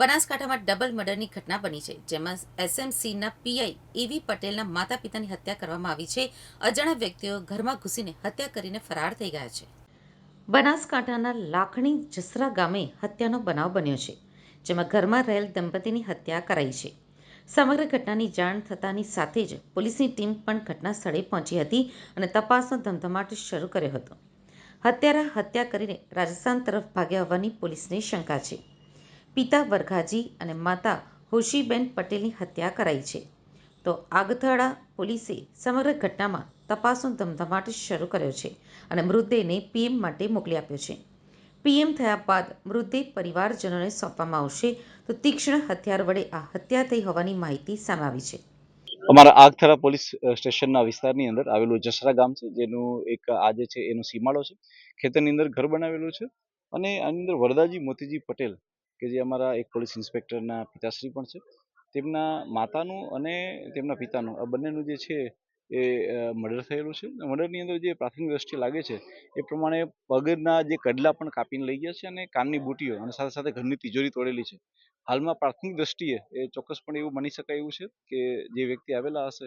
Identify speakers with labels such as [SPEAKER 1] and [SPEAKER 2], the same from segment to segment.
[SPEAKER 1] બનાસકાંઠામાં ડબલ મર્ડરની ઘટના બની છે, જેમાં એસએમસીના પીઆઈ એવી પટેલના માતા પિતાની હત્યા કરવામાં આવી છે. અજાણ્યા વ્યક્તિઓ ઘરમાં ઘૂસીને હત્યા કરીને ફરાર થઈ ગયા છે. બનાસકાંઠાના લાખણી જસરા ગામે હત્યાનો બનાવ બન્યો છે, જેમાં ઘરમાં રહેલ દંપતીની હત્યા કરાઈ છે. સમગ્ર ઘટનાની જાણ થતાની સાથે જ પોલીસની ટીમ પણ ઘટના સ્થળે પહોંચી હતી અને તપાસનો ધમધમાટ શરૂ કર્યો હતો. હત્યારા હત્યા કરીને રાજસ્થાન તરફ ભાગ્યા હોવાની પોલીસને શંકા છે. પિતા વરઘાજી અને માતા હોશીબેન પટેલની હત્યા કરાઈ છે. તો આગથાળા પોલીસે સમગ્ર ઘટનામાં તપાસનો ધમધમાટ શરૂ કર્યો છે અને મૃતદેહને પીએમ માટે મોકલી આપ્યો છે. પીએમ થયા બાદ મૃતદેહ પરિવારજનોને સોંપવામાં આવશે તો તીક્ષ્ણ હથિયાર વડે આ હત્યા થઈ હોવાની માહિતી સામે આવી છે.
[SPEAKER 2] અમારા આગથરા પોલીસ સ્ટેશનના વિસ્તારની અંદર આવેલું જસરા ગામ છે, જેનું એક આજે છે એનો સીમાડો છે. ખેતરની અંદર ઘર બનાવેલું છે અને આની અંદર વરદાજી મોતીજી પટેલ કે જે અમારા એક પોલીસ ઇન્સ્પેક્ટરના પિતાશ્રી પણ છે. તેમના માતાનું અને તેમના પિતાનું, આ બંનેનું જે છે એ મર્ડર થયેલું છે. મર્ડરની અંદર જે પ્રાથમિક દ્રષ્ટિએ લાગે છે, એ પ્રમાણે પગના જે કડલા પણ કાપીને લઈ ગયા છે અને કાનની બુટીઓ અને સાથે સાથે ઘરની તિજોરી તોડેલી છે. હાલમાં પ્રાથમિક દ્રષ્ટિએ એ ચોક્કસપણે એવું માની શકાય એવું છે કે જે વ્યક્તિ આવેલા હશે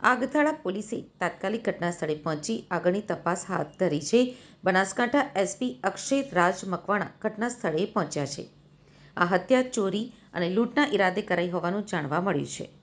[SPEAKER 1] આગથાળા પોલીસે તાત્કાલિક ઘટનાસ્થળે પહોંચી આગળની તપાસ હાથ ધરી છે. બનાસકાંઠા એસપી અક્ષય રાજ મકવાણા ઘટના સ્થળે પહોંચ્યા છે. આ હત્યા, ચોરી અને લૂંટના ઈરાદે કરાઈ હોવાનું જાણવા મળ્યું છે.